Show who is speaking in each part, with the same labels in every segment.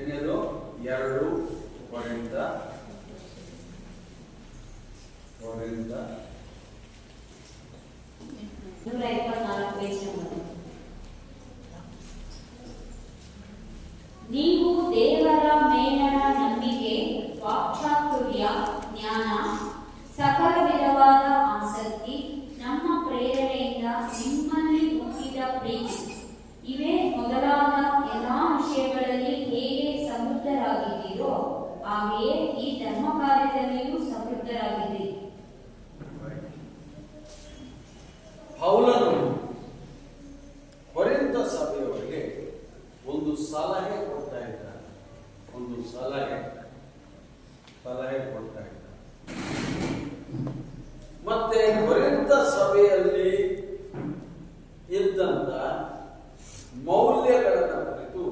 Speaker 1: ಎರಡು
Speaker 2: ಹೊರಿಂದ ಹೊರಿಂದ ನೀವು ದೇವರ ಮೇಲಣ ನಂಬಿಕೆ ವಾಕ್ಚಾತುರ್ಯ ಜ್ಞಾನ ಸಕಲ ವಿಧವಾದ ಆಸಕ್ತಿ, ನಮ್ಮ ಪ್ರೇರಣೆಯಿಂದ ನಿಮ್ಮಲ್ಲಿ ಹುಟ್ಟಿದ ಪ್ರೀತಿ, ಇವೇ ಮೊದಲಾದ ಸಮೃದ್ಧರಾಗಿದ್ದೀರೋ ಹಾಗೆಯೇ ಈ ಧರ್ಮ ಕಾರ್ಯದಲ್ಲಿಯೂ ಸಮೃದ್ಧರಾಗಿದ್ದೀರಿ
Speaker 1: ಪೌಲನು ಕೊರಿಂತ ಸಭೆಯವರಿಗೆ ಒಂದು ಸಲಹೆ ಕೊಡ್ತಾ ಇದ್ದಾನೆ ಒಂದು ಸಲಹೆ ಸಲಹೆ ಕೊಡ್ತಾ ಇದ್ದಾನೆ ಮತ್ತೆ ಕೊರಿಂತ ಸಭೆಯಲ್ಲಿ ಇದ್ದಂತ ಮೌಲ್ಯಗಳನ್ನ ಕುರಿತು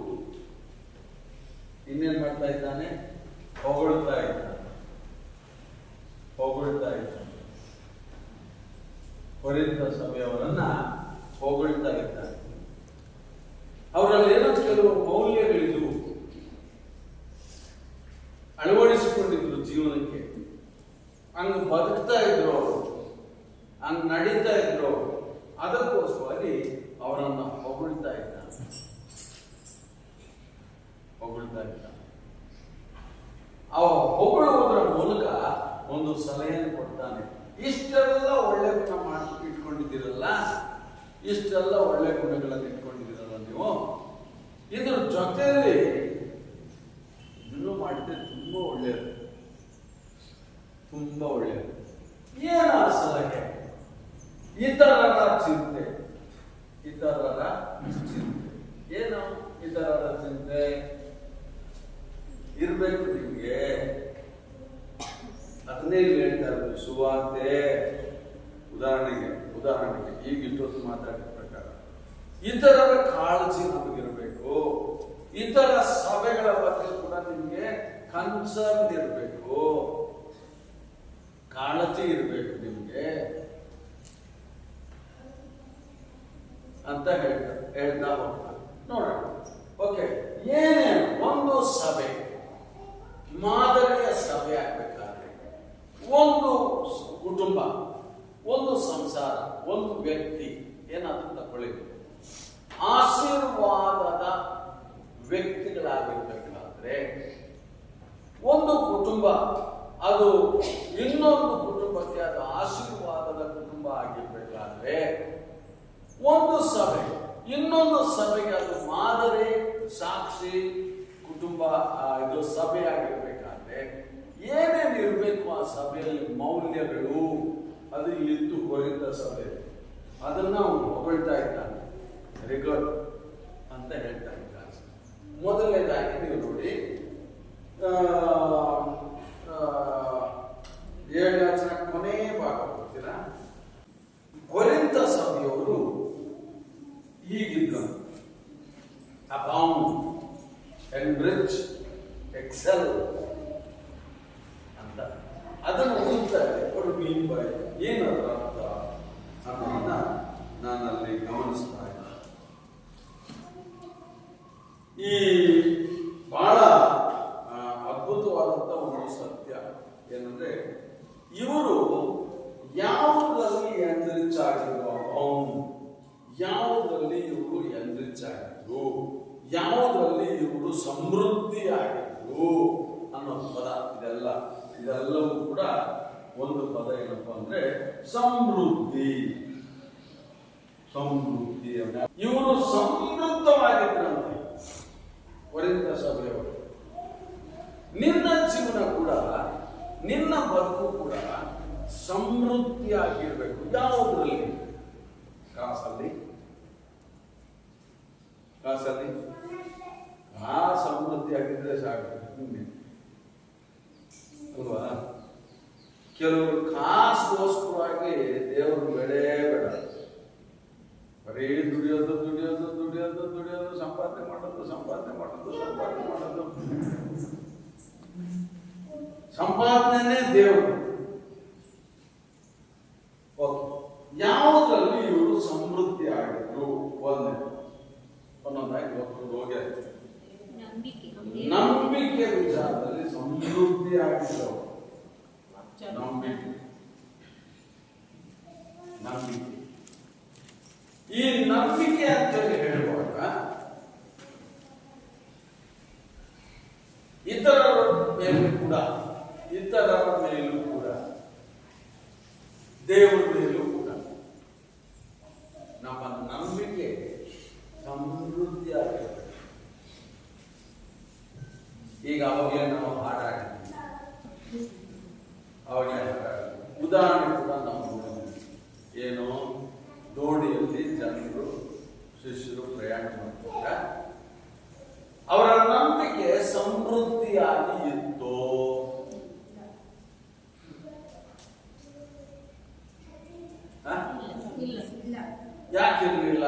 Speaker 1: ಇನ್ನೇನ್ ಮಾಡ್ತಾ ಇದ್ದಾನೆ ಹೊಗಳ್ತಾ ಇದ್ದಾನೆ ಹೊಗಳ್ತಾ ಇದ್ದಾನೆ ಕೊರಿಂತ ಸಭೆಯವರನ್ನ ಹೊಗಳ್ತಾ ಇದ್ದಾರೆ. ಅವರಲ್ಲಿ ಏನೋ ಕೆಲವು ಮೌಲ್ಯಗಳಿದ್ವು ಅಳವಡಿಸಿಕೊಂಡಿದ್ರು ಜೀವನಕ್ಕೆ. ಹಂಗ್ ಬದುಕ್ತಾ ಇದ್ರು ಅವರು. ಹಂಗ್ ನಡೀತಾ ಇದ್ರು ಅದಕ್ಕೋಸ್ಕರವಾಗಿ ಅವರನ್ನ ಹೊಗಳ್ತಾ ಇದ್ದಾನೆ ಹೊಗಳ್ತಾ ಇದ್ದ ಅವ ಹೊಗಳುವುದರ ಮೂಲಕ ಒಂದು ಸಲಹೆಯನ್ನು ಕೊಡ್ತಾನೆ. ಇಷ್ಟೆಲ್ಲ ಒಳ್ಳೆ ಗುಣ ಮಾಡಿ ಇಟ್ಕೊಂಡಿದ್ದೀರಲ್ಲ, ಇಷ್ಟೆಲ್ಲ ಒಳ್ಳೆ ಗುಣಗಳನ್ನು ಇಟ್ಕೊಂಡಿದ್ದೀರಲ್ಲ ನೀವು. ಇದ್ರ ಜೊತೆಯಲ್ಲಿ ಇದನ್ನು ಮಾಡಿದ್ರೆ ತುಂಬಾ ಒಳ್ಳೆಯದು. ತುಂಬಾ ಒಳ್ಳೆಯದು. ಏನ ಆ ಸಲಹೆ? ಇತರರ ಚಿಂತೆ. ಇತರರ ಚಿಂತೆ. ಏನು ಇತರರ ಚಿಂತೆ. ಇರ್ಬೇಕು ನಿಮ್ಗೆ. ಅದನ್ನೇ ಇಲ್ಲಿ ಹೇಳ್ತಾ ಇರೋದು ಸುವಾರ್ತೆ ಉದಾಹರಣೆಗೆ ಉದಾಹರಣೆಗೆ, ಈಗ ಇಷ್ಟೊತ್ತು ಮಾತಾಡಿದ ಪ್ರಕಾರ ಇತರರ ಕಾಳಜಿ ನಮಗಿರಬೇಕು. ಇತರ ಸಭೆಗಳ ಬಗ್ಗೆ ಕೂಡ ನಿಮ್ಗೆ ಕನ್ಸರ್ನ್ ಇರಬೇಕು. ಕಾಳಜಿ ಇರಬೇಕು ನಿಮ್ಗೆ. ಅಂತ ಹೇಳ್ತಾ ಹೇಳ್ತಾ ಹೋಗ್ತಾರೆ ನೋಡೋಣ. ಓಕೆ ಏನೇನು? ಒಂದು ಸಭೆ. ಮಾದರಿಯ ಸಭೆ ಆಗ್ಬೇಕಾದ್ರೆ ಒಂದು ಕುಟುಂಬ, ಒಂದು ಸಂಸಾರ, ಒಂದು ವ್ಯಕ್ತಿ ಏನಾದರೂ ತಗೊಳ್ಳಿ. ಆಶೀರ್ವಾದದ ವ್ಯಕ್ತಿಗಳಾಗಿರ್ಬೇಕಾದ್ರೆ ಒಂದು ಕುಟುಂಬ, ಅದು ಇನ್ನೊಂದು ಕುಟುಂಬಕ್ಕೆ ಅದು ಆಶೀರ್ವಾದದ ಕುಟುಂಬ ಆಗಿರ್ಬೇಕಾದ್ರೆ ಒಂದು ಸಭೆ, ಇನ್ನೊಂದು ಸಭೆಗೆ ಅದು ಮಾದರಿ, ಸಾಕ್ಷಿ ಕುಟುಂಬ ಇದು ಸಭೆ ಆಗಿರ್ಬೇಕಾದ್ರೆ ಏನೇನು ಇರಬೇಕು ಆ ಸಭೆಯಲ್ಲಿ ಮೌಲ್ಯಗಳು ಅದು ಇತ್ತು ಹೋಗಿದ್ದ ಸಭೆ. ಅದನ್ನ ಅವನು ಹೊಗಳ್ತಾ ಇದ್ದಾನೆ. ವೆರಿ ಗುಡ್ ಅಂತ ಹೇಳ್ತಾ ಇದ್ದಾನೆ. ಮೊದಲನೇದಾಗಿ ನೀವು ನೋಡಿ ಆ, ಆ, ಏಳನೇ ವಚನ ಕೊನೆ ಭಾಗ ಹೋಗ್ತೀರಾ ಕೊರೆಂತ ಸಭೆಯವರು ಹೀಗಿದ್ದರು. ಅಬೌಂಡ್ ಎನ್ರಿಚ್ ಎಕ್ಸೆಲ್ ಅಂತ. ಅದನ್ನು ಓದ್ತಾರೆ ಅವರು ಮೀನ್ ಬೈ ಏನದರ ಅರ್ಥ ಅನ್ನೋದನ್ನ ನಾನು ಅಲ್ಲಿ ಗಮನಿಸ್ತಾ ಇದ್ದೆ ಈ ಬಹಳ ಆ, ಅದ್ಭುತವಾದಂತ ಒಂದು ಸತ್ಯ ಏನಂದ್ರೆ ಇವರು ಯಾವುದರಲ್ಲಿ ಎನ್ರಿಚ್ ಆಗಿದ್ರು ಅವನು ಯಾವುದರಲ್ಲಿ ಇವರು ಎನ್ರಿಚ್ ಆಗಿದ್ರು ಯಾವುದರಲ್ಲಿ ಇವರು ಸಮೃದ್ಧಿ ಆಗಿದ್ರು ಅನ್ನೋ ಪದ ಇದೆಲ್ಲ ಇದೆಲ್ಲವೂ ಕೂಡ ಒಂದು ಪದ ಏನಪ್ಪ ಅಂದ್ರೆ ಸಮೃದ್ಧಿ. ಸಮೃದ್ಧಿ ಇವರು ಸಮೃದ್ಧವಾಗಿದ್ರಂತೆ. ವರಿಂದ ಸಭೆಯವರು. ನಿನ್ನ ಜೀವನ ಕೂಡ, ನಿನ್ನ ಬದುಕು ಕೂಡ ಸಮೃದ್ಧಿಯಾಗಿರ್ಬೇಕು. ಯಾವುದರಲ್ಲಿ? ಕಾಸಲ್ಲಿ. ಕಾಸಲ್ಲಿ? ಆ ಸಮೃದ್ಧಿಯಾಗಿದ್ರೆ ಸಾಕು. ನಿಮ್ಗೆ. ಅಲ್ವಾ ಕೆಲವರು ಕಾಸುಗೋಸ್ಕರವಾಗಿ ದೇವರು ಬೆಳೆಯೇ ಬೇಡ. ಬರೀ ದುಡಿಯೋದು ದುಡಿಯೋದು ದುಡಿಯೋದು ದುಡಿಯೋದು, ಸಂಪಾದನೆ ಮಾಡೋದು ಸಂಪಾದನೆ ಮಾಡೋದು ಸಂಪಾದನೆ ಮಾಡೋದು. ಸಂಪಾದನೆ ದೇವರು ಓಕೆ ಯಾವುದರಲ್ಲಿ ಇವರು ಸಮೃದ್ಧಿ ಆಗಿದ್ರು ಒಂದೇ ಒಂದೊಂದಾಗಿ ಹೋಗ್ಕೊಂಡು ಹೋಗಿ ಆಯ್ತು
Speaker 2: ನಂಬಿಕೆ
Speaker 1: ನಮ್ಮ ನಂಬಿಕೆ ವಿಚಾರದಲ್ಲಿ ಸಮೃದ್ಧಿ ಆಗಿದ್ದವು ನಂಬಿಕೆ ನಂಬಿಕೆ ಈ ನಂಬಿಕೆ ಅಂತ ಹೇಳುವಾಗ ಇತರರ ಮೇಲೂ ಕೂಡ ಇತರರ ಮೇಲೂ ಕೂಡ ದೇವರ ಮೇಲೂ ಕೂಡ ನಮ್ಮ ನಂಬಿಕೆ ಸಮೃದ್ಧಿಯಾಗಿರಬೇಕು ಈಗ ಅವಾಗಲೇ ನಾವು ಹಾಡಾಡಿದ್ವಿ ಅವಾಗಲೇ ಹಾಡಾಡಿದ್ವಿ ಉದಾಹರಣೆ ಕೂಡ ನಾವು ನೋಡಿದ್ವಿ ಏನು ದೋಣಿಯಲ್ಲಿ ಜನರು ಶಿಷ್ಯರು ಪ್ರಯಾಣ ಮಾಡ್ತಾರೆ. ಅವರ ನಂಬಿಕೆ ಸಮೃದ್ಧಿಯಾಗಿ ಇತ್ತು? ಯಾಕಿರ್ಲಿಲ್ಲ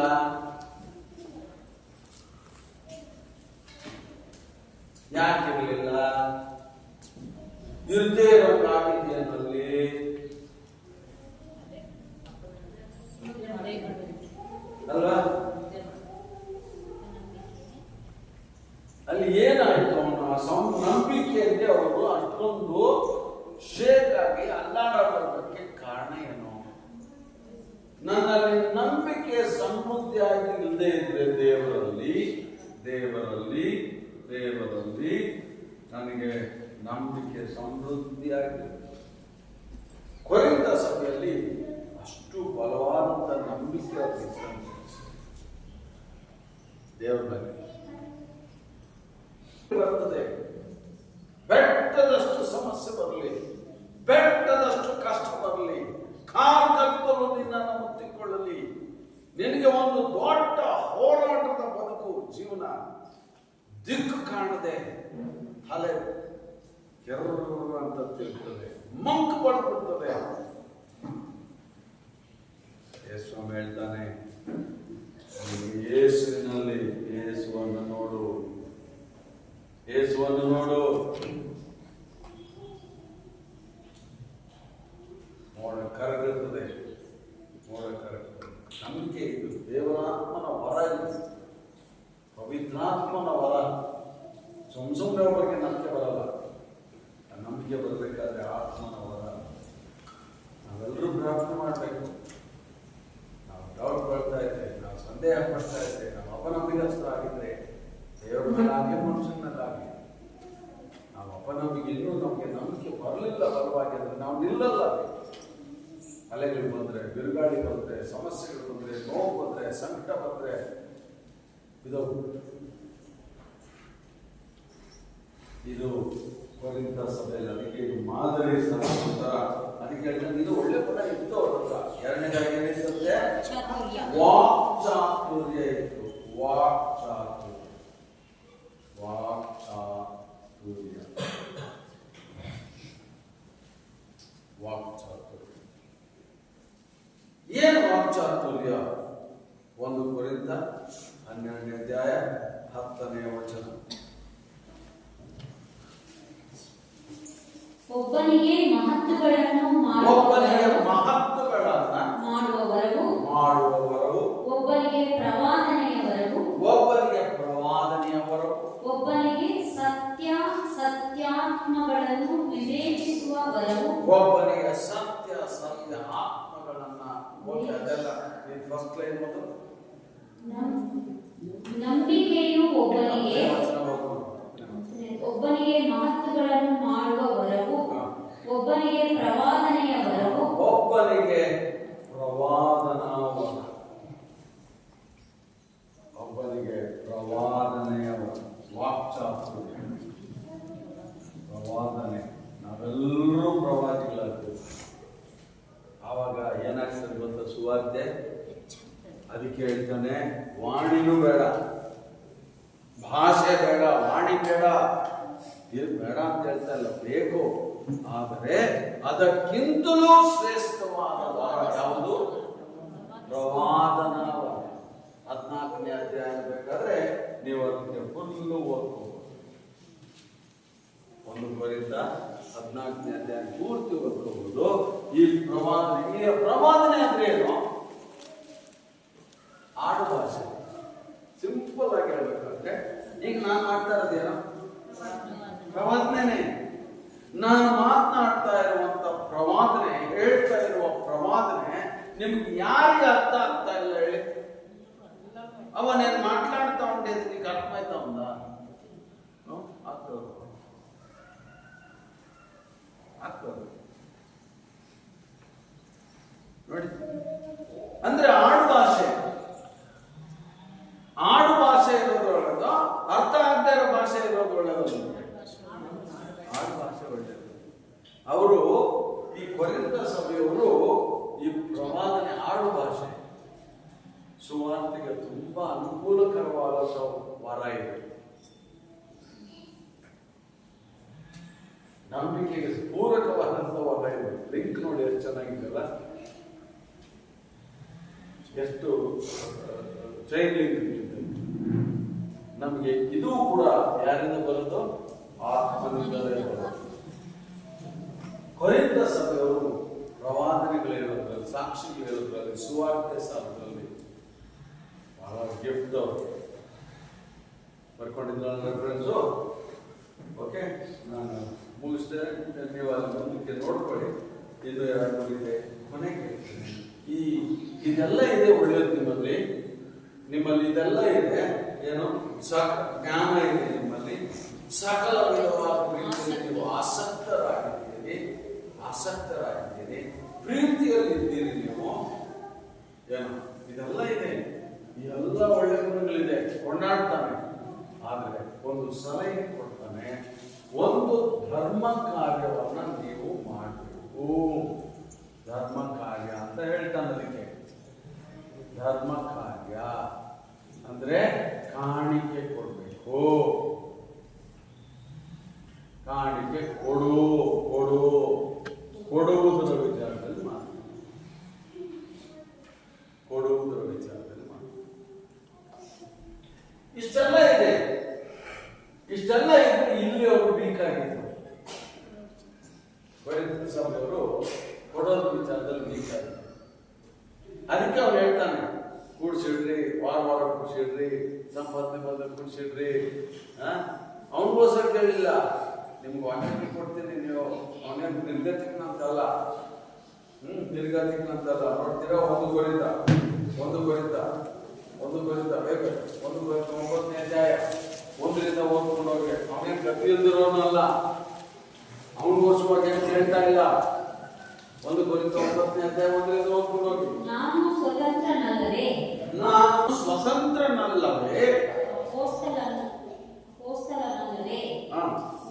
Speaker 1: ಯಾಕಿರ್ಲಿಲ್ಲ ಇರ್ದೇ ಇರೋ ಕಾಣಿಕೆಯಲ್ಲಿ ಅಲ್ವಾ ಅಲ್ಲಿ ಏನಾಯ್ತು ಅವನ ಸಂ ನಂಬಿಕೆಯಲ್ಲಿ ಅವರು ಅಷ್ಟೊಂದು ಶೇಕ್ ಆಗಿ ಅಲ್ಲಾಡೋದಕ್ಕೆ ಕಾರಣ ಏನು ನನ್ನಲ್ಲಿ ನಂಬಿಕೆ ಸಮೃದ್ಧಿಯಾಗಿ ಇಲ್ಲದೆ ಇದ್ರೆ ದೇವರಲ್ಲಿ ದೇವರಲ್ಲಿ ದೇವರಲ್ಲಿ ನನಗೆ ನಂಬಿಕೆ ಸಮೃದ್ಧಿಯಾಗಿ ಕೊರೆಂತ ಸಭೆಯಲ್ಲಿ ಅಷ್ಟು ಬಲವಾದಂತ ನಂಬಿಕೆ ಅವ್ರಿಗೆ ಇತ್ತು. ದೇವರ ಬಗ್ಗೆ ಬೆಟ್ಟದಷ್ಟು ಸಮಸ್ಯೆ ಬರಲಿ, ಬೆಟ್ಟದಷ್ಟು ಕಷ್ಟ ಬರಲಿ ಕಾಲ್ಕತ್ತಲು ನಿನ್ನನ್ನು ಮುತ್ತಿಕೊಳ್ಳಲಿ. ನಿನಗೆ ಒಂದು ದೊಡ್ಡ ಹೋರಾಟದ ಬದುಕು ಜೀವನ ದಿಕ್ಕು ಕಾಣದೆ ತಲೆ ಕೆರ್ರ ಅಂತ ತಿಳ್ತದೆ ಮಂಕ್ ಪಡ್ಬಿಡ್ತದೆ ಸ್ವಾಮಿ ಹೇಳ್ತಾನೆ ನೀನು ಯೇಸುವಿನಲ್ಲಿ ಯೇಸುವನ್ನು ನೋಡು ಯೇಸುವನ್ನು ನೋಡು. ಮೋಡ ಕರಗುತ್ತದೆ. ಮೋಡ ಕರಗುತ್ತದೆ. ನಂಬಿಕೆ ಇದು. ದೇವರಾತ್ಮನ ವರ ಇದು. ಪವಿತ್ರಾತ್ಮನ ವರ. ಸುಮ್ ಸುಮ್ಮನೆ ನಂಬಿಕೆ ಬರಲ್ಲ. ಆ ನಂಬಿಕೆ ಬರಬೇಕಾದ್ರೆ ಆತ್ಮನ ವರ. ನಾವೆಲ್ಲರೂ ಪ್ರಾರ್ಥನೆ ಮಾಡಬೇಕು. ನಾವು ಡೌಟ್ ಪಡ್ತಾ ಇದ್ದೇವೆ? ನಾವು ಸಂದೇಹ ಪಡ್ತಾ ಇದ್ದೇವೆ. ನಾವು ಅಪನಂಬಿಕಸ್ಥರಾಗಿದ್ರೆ ದೇವರ ಮೇಲಾಗಿ ಮನುಷ್ಯನ ಮೇಲಾಗಿ ನಾವು ನಮಗೆ ಇನ್ನೂ ನಮಗೆ ನಂಬಿಕೆ ಬರಲಿಲ್ಲ ಬಲವಾಗಿ ಅಂದ್ರೆ ನಾವು ನಿಲ್ಲಲ್ಲ. ಅಲೆಗಳು ಬಂದ್ರೆ ಬಿರುಗಾಳಿ ಬಂದ್ರೆ ಸಮಸ್ಯೆಗಳು ಬಂದ್ರೆ ನೋವು ಬಂದ್ರೆ ಸಂಕಟ ಬಂದ್ರೆ ಇದು. ಇದು ಕೊರಿಂತ ಸಭೆಯಲ್ಲಿ ಅದಕ್ಕೆ ಇದು ಮಾದರಿ ಸಂತರ ಅದಕ್ಕೆ ಇದು ಒಳ್ಳೆ ಗುಣ ಇತ್ತು ಅವ್ರ ಹತ್ರ. ಎರಡನೇದಾಗಿ ಏನಿರ್ತದೆ ವಾಕ್ ಚಾತುರ್ಯ ಇತ್ತು. ವಾಕ್ ಚಾತುರ್ಯ ವಾಕ್ ಚಾತುರ್ಯ ವಾಕ್ ಚಾತುರ್ಯ ಏನು ವಾಕ್ ಚಾತುರ್ಯ ಒಂದು ಕುರಿತ ಹನ್ನೆರಡನೇ ಅಧ್ಯಾಯ ಹತ್ತನೇ ವಚನ
Speaker 2: ಒಬ್ಬನಿಗೆ ಮಹತ್ತುಗಳನ್ನು
Speaker 1: ಒಬ್ಬನಿಗೆ
Speaker 2: ಮಾಡುವವರು
Speaker 1: ಮಹತ್ವಗಳನ್ನ
Speaker 2: ಮಾಡುವವರು
Speaker 1: ಮಾಡುವವರು
Speaker 2: ಒಬ್ಬನಿಗೆ ಪ್ರವಾದನೆಯವರವು
Speaker 1: ಒಬ್ಬರಿಗೆ ಪ್ರವಾದನೆಯವರು
Speaker 2: ಒಬ್ಬನಿಗೆ ಸತ್ಯ ಸತ್ಯಾತ್ಮಗಳನ್ನು ವಿವೇಚಿಸುವವರವು
Speaker 1: ಒಬ್ಬನಿಗೆ ಸತ್ಯ ಸತ್ಯ ಆತ್ಮಗಳನ್ನ ಓಕೆ ಅದೆಲ್ಲ ಫಸ್ಟ್ ಲೈನ್ ಮೊದಲು
Speaker 2: ನಂಬಿಕೆಯು ಒಬ್ಬನಿಗೆ
Speaker 1: ಓದು.
Speaker 2: ಒಬ್ಬನಿಗೆ ಮಹತ್ವಗಳನ್ನು ಮಾಡುವ ವರವು. ಒಬ್ಬನಿಗೆ ಪ್ರವಾದನೆಯ ವರವು
Speaker 1: ಒಬ್ಬನಿಗೆ ಪ್ರವಾದನ ವರ. ಒಬ್ಬನಿಗೆ ಪ್ರವಾದನೆಯ. ವಾಕ್ಚಾತುರ್ಯ ಪ್ರವಾದನೆ ನಾವೆಲ್ಲರೂ ಪ್ರವಾದಿಗಳಾಗ್ತೀವಿ ಆವಾಗ ಏನಾಗ್ತದೆ ಗೊತ್ತಾ ಸುವಾರ್ತೆ? ಅದಕ್ಕೆ ಹೇಳ್ತಾನೆ, ವಾಣಿನೂ ಬೇಡ. ಭಾಷೆ ಬೇಡ, ವಾಣಿ ಬೇಡ. ಇದು ಬೇಡ ಅಂತ ಹೇಳ್ತಾ ಇಲ್ಲ, ಬೇಕು. ಆದರೆ ಅದಕ್ಕಿಂತಲೂ ಶ್ರೇಷ್ಠವಾದ ವಾರ ಯಾವುದು? ಪ್ರವಾದನ ಹದಿನಾಲ್ಕನೇ ಅಧ್ಯಾಯ ಬೇಕಾದ್ರೆ ನೀವು ಅದಕ್ಕೆ ಫುಲ್ಲು ಓದ್ಕೋಬಹುದು. ಒಂದು ಕೊರಿಂದ ಹದಿನಾಲ್ಕನೇ ಅಧ್ಯಾಯ ಪೂರ್ತಿ ಓದ್ಕೋಬಹುದು ಈ ಪ್ರವಾದನೆ ಈ ಪ್ರವಾದನೆ ಅಂದ್ರೆ ಏನು ಆಡು ಭಾಷೆ ಸಿಂಪಲ್ ಆಗಿ ಹೇಳ್ಬೇಕಂದ್ರೆ ಈಗ ನಾನು ಮಾಡ್ತಾ ಇರೋದೇನು ಯಾರಿಗೆ ಅರ್ಥ ಆಗ್ತಾ ಇಲ್ಲ ಹೇಳಿ ಅವನೇನ್ ಮಾట్లాಡ್ತಾ ಉಂಟೆ ನಿನಗೆ ಅರ್ಥ ಆಯ್ತಾ ಒಂದ ಆಗ್ತದ ಆಗ್ತದ ನೋಡಿ ಅಂದ್ರೆ ಆಡು ಭಾಷೆ. ಆಡು ಭಾಷೆ ಇರೋದು ಒಳ್ಳೆದು ಅರ್ಥ ಆಗದೆ ಇರೋ ಭಾಷೆ ಇರೋದು ಒಳ್ಳೆದು ಆಡು ಭಾಷೆ ಒಳ್ಳೆಯದು ಅವರು ಈ ಕೊರಿಂತ ಸಭೆಯವರು ಈ ಪ್ರವಾದನೆ ಆಡು ಭಾಷೆ. ಸುವಾರ್ತೆಗೆ ತುಂಬಾ ಅನುಕೂಲಕರವಾದಂತ ವರ ಇದೆ. ನಂಬಿಕೆಗೆ ಪೂರಕವಾದಂತ ವರ ಇದೆ. ಲಿಂಕ್ ನೋಡಿ ಎಷ್ಟು ಚೆನ್ನಾಗಿದೆಯಲ್ಲ? ಎಷ್ಟು ಚೈನ್ ಲಿಂಕ್ ನಮಗೆ ಇದು ಕೂಡ ಯಾರಿಂದ ಬರೋದು ಆತ್ಮನಿಂದಲೇ ಬರೋದು ಕೊರಿಂತ ಸಭೆಯವರು ಪ್ರವಾದನೆಗಳಿರೋದ್ರಲ್ಲಿ ಸಾಕ್ಷಿಗಳಿರೋದ್ರಲ್ಲಿ ಸುವಾರ್ತೆ ಸಾಲದಲ್ಲಿ ಬಹಳ ಗಿಫ್ಟ್ ಅವರು. ರೆಫರೆನ್ಸು ಓಕೆ ನಾನು ಮುಗಿಸ್ತೇನೆ. ನೀವು ಅಲ್ಲಿ ಮುಂದಕ್ಕೆ ನೋಡ್ಕೊಳ್ಳಿ. ಇದು ಎರಡು ಮುಗಿದೆ ಕೊನೆಗೆ ಈ ಇದೆಲ್ಲ ಇದೆ ಒಳ್ಳೆಯದು ನಿಮ್ಮಲ್ಲಿ. ನಿಮ್ಮಲ್ಲಿ ಇದೆಲ್ಲ ಇದೆ. ಏನು? ಸಕ ಜ್ಞಾನ ಇದೆ ನಿಮ್ಮಲ್ಲಿ. ಸಕಲ ವಿಧವಾದ ನೀವು ಆಸಕ್ತರಾಗಿದ್ದೀರಿ. ಆಸಕ್ತರಾಗಿದ್ದೀರಿ. ಪ್ರೀತಿಯಲ್ಲಿ ಇದ್ದೀರಿ ನೀವು. ಏನು? ಇದೆಲ್ಲ ಇದೆ. ಈ ಎಲ್ಲ ಒಳ್ಳೆ ಗುಣಗಳಿದೆ. ಕೊಂಡಾಡ್ತಾನೆ. ಆದರೆ ಒಂದು ಸಲಹೆ ಕೊಡ್ತಾನೆ. ಒಂದು ಧರ್ಮ ಕಾರ್ಯವನ್ನು ನೀವು ಮಾಡಬೇಕು. ಧರ್ಮ ಕಾರ್ಯ ಅಂತ ಹೇಳ್ತಾನೆ ಅದಕ್ಕೆ ಧರ್ಮ ಕಾರ್ಯ ಅಂದ್ರೆ ಕಾಣಿಕೆ ಕೊಡ್ಬೇಕು. ಕಾಣಿಕೆ ಕೊಡು ಕೊಡು. ಕೊಡುವುದರ ವಿಚಾರದಲ್ಲಿ ಮಾತು. ಕೊಡುವುದರ ವಿಚಾರದಲ್ಲಿ ಮಾತು. ಇಷ್ಟೆಲ್ಲ ಇದೆ. ಇಷ್ಟೆಲ್ಲ ಇದ್ರೆ ಇಲ್ಲಿ ಅವರು ಆಗಿದ್ರು. ಕೊರಿಂಥ ಸಭೆಯವರು ಕೊಡೋದ್ರ ವಿಚಾರದಲ್ಲಿ ಆಗಿದ್ರು. ಅದಕ್ಕೆ ಅವ್ರು ಹೇಳ್ತಾನೆ ಕೂಡ್ಸಿಡ್ರಿ, ವಾರ ವಾರ ಕೂಡ್ಸಿಡ್ರಿ, ಸಂಪಾದನೆ ಬಂದ ಕೂಡ್ಸಿಡ್ರಿ ಅವನಿಗೋಸ್ಕರ ಕೇಳಿಲ್ಲ. ನಿಮ್ಗೆ ವಾಕ್ಯ ಕೊಡ್ತೀನಿ ನೀವು. ಅವನೇನು ನಿರ್ಗತಿಕ್ನಂತಲ್ಲ ಹ್ಮ್ ನಿರ್ಗತಿಕ್ನಂತಲ್ಲ ನೋಡ್ತೀರಾ ಒಂದು ಕೊರಿತ ಒಂದು ಕೊರಿತ ಒಂದು ಕೊರಿತ. ಬೇಕು, ಒಂದು ಕೊರಿತ, ಒಂಬತ್ತನೇ ಅಧ್ಯಾಯ. ಒಂದರಿಂದ ಓದ್ಕೊಂಡು ಹೋಗಿ ಅವನೇನು ಗತಿ ಇಲ್ದಿರೋನಲ್ಲ ಅವನಿಗೋಸ್ಕರ ಏನು ಹೇಳ್ತಾ ಇಲ್ಲ. ಒಂದು ಕೊರಿತ, ಒಂಬತ್ತನೇ ಅಧ್ಯಾಯ ಒಂದರಿಂದ ಓದ್ಕೊಂಡು ಹೋಗಿ
Speaker 2: ನಾನು ಸ್ವತಂತ್ರನಲ್ಲದೆ
Speaker 1: ನಾನು ಸ್ವತಂತ್ರನಲ್ಲವೇ
Speaker 2: ಅಪೋಸ್ತಲ- ಅಪೋಸ್ತಲನಲ್ಲದೆ
Speaker 1: ಹಾ,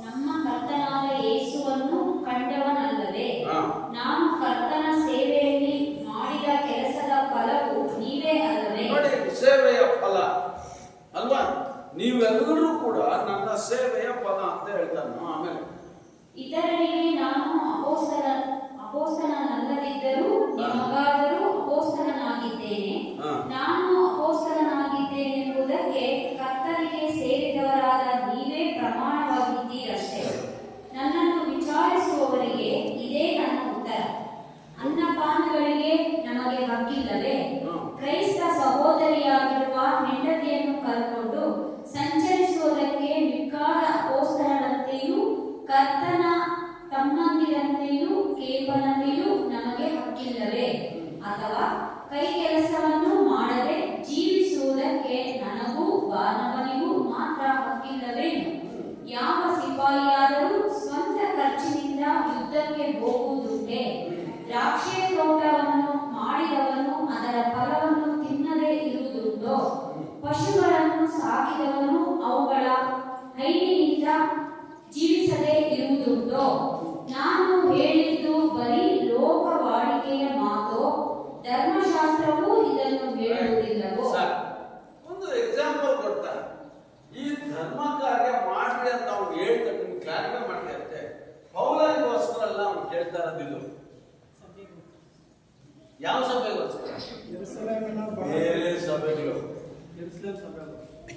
Speaker 2: ನಮ್ಮ ಕರ್ತನಾದ ಯೇಸುವನ್ನು ಕಂಡವನಲ್ಲದೆ
Speaker 1: ಹಾ.
Speaker 2: ನಾನು ಕರ್ತನ ಸೇವೆಯಲ್ಲಿ ಮಾಡಿದ ಕೆಲಸದ ಫಲವು ನೀವೇ ಅಲ್ಲವೇ
Speaker 1: ನೋಡಿ ಸೇವೆಯ ಫಲ ಅಲ್ವಾ ನೀವೆಲ್ಲರೂ ಕೂಡ ನನ್ನ ಸೇವೆಯ ಫಲ ಅಂತ ಹೇಳ್ತಾನೆ ಆಮೇಲೆ
Speaker 2: ಇದರಲ್ಲಿ ನಾನು ಅಪೋಸ್ತಲ ನಿಮಗಾದರೂ ಅಪೋಸ್ತಲನಾಗಿದ್ದೇನೆ ನಾನು ಅಥವಾ ಕೈ ಕೆಲಸವನ್ನು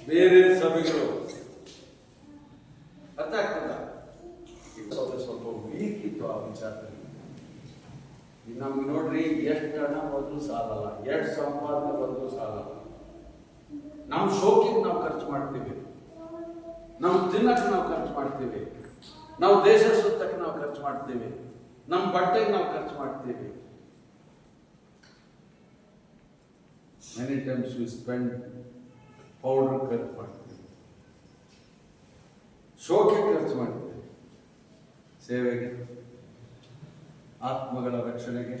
Speaker 2: ಬೇರೆ
Speaker 1: ಸಭೆಗಳು. ಅರ್ಥ ಆಗ್ತದ? ಸ್ವಲ್ಪ ವೀಕ್ ಇತ್ತು ಆ ವಿಚಾರದಲ್ಲಿ. ನಮ್ಗೆ ನೋಡ್ರಿ, ಎಷ್ಟು ಹಣ ಬಂದರೂ ಸಾಲಲ್ಲ. ಎಷ್ಟು ಸಂಪಾದನೆ ಬಂದ್ರು ಸಾಲಲ್ಲ. ನಮ್ಮ ಶೋಕಿಗೆ ನಾವು ಖರ್ಚು ಮಾಡ್ತೀವಿ. ನಾವು ತಿನ್ನಕ್ಕೆ ನಾವು ಖರ್ಚು ಮಾಡ್ತೀವಿ. ನಾವು ದೇಶ ಸುತ್ತಕ್ಕೆ ನಾವು ಖರ್ಚು ಮಾಡ್ತೀವಿ. ನಮ್ಮ ಬಟ್ಟೆಗೆ ನಾವು ಖರ್ಚು ಮಾಡ್ತೀವಿ. Many times we spend powder ಖರ್ಚು ಮಾಡ್ತೀವಿ. ಶೋಕೆ ಖರ್ಚು ಮಾಡ್ತೀವಿ. ಸೇವೆಗೆ, ಆತ್ಮಗಳ ರಕ್ಷಣೆಗೆ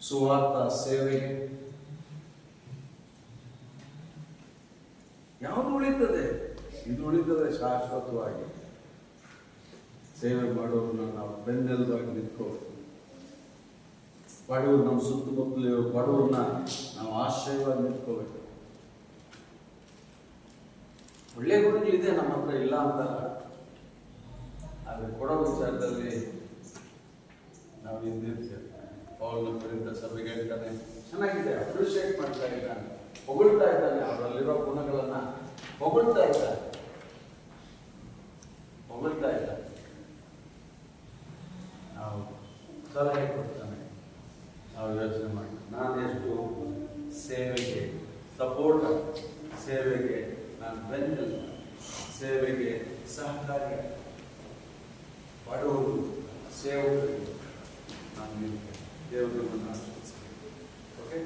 Speaker 1: ಸುವಾರ್ಥ ಸೇವೆಗೆ. ಯಾವುದು ಉಳಿತದೆ? ಇದು ಉಳಿತದೆ ಶಾಶ್ವತವಾಗಿ. ಸೇವೆ ಮಾಡೋರನ್ನ ನಾವು ಬೆನ್ನೆಲುಬಾಗಿ ನಿಂತ್ಕೋಬೇಕು ಬಡವರು ನಮ್ಮ ಸುತ್ತಮುತ್ತಲು ಬಡವ್ರನ್ನ ನಾವು ಆಶ್ರಯವಾಗಿ ನಿಂತ್ಕೋಬೇಕು ಒಳ್ಳೆ ಗುಣಗಳಿದೆ ನಮ್ಮ ಹತ್ರ ಇಲ್ಲ ಅಂತ ಆದರೆ ಕೊಡೋ ವಿಚಾರದಲ್ಲಿ ನಾವು ಹಿಂದಿರ್ತೇವೆ ಸಭೆಗೆ ಹೇಳ್ತಾನೆ, ಚೆನ್ನಾಗಿದೆ, ಅಪ್ರಿಷಿಯೇಟ್ ಮಾಡ್ತಾ ಇದ್ದಾನೆ, ಹೊಗಳ್ತಾ ಇದ್ದಾನೆ, ಅವರಲ್ಲಿರೋ ಗುಣಗಳನ್ನ ಹೊಗಳ್ತಾ ಇದ್ದಾನೆ ಹೊಗಳ್ತಾ ಇದ್ದಾನೆ. ನಾವು ಸಲಹೆ ಕೊಡ್ತಾನೆ, ನಾವು ಯೋಚನೆ ಮಾಡಿ ನಾನು ಎಷ್ಟು ಸೇವೆಗೆ ಸಪೋರ್ಟ್ ಸೇವೆಗೆ ನಮ್ಮೆಲ್ಲ ಸೇವೆಗೆ ಸಹಕಾರಿ ಪಡುವುದು ಸೇವಕರಿಗೆ ನಾನು ದೇವರು ನಮ್ಮನ್ನು ಆಶೀರ್ವದಿಸಬೇಕು ಓಕೆ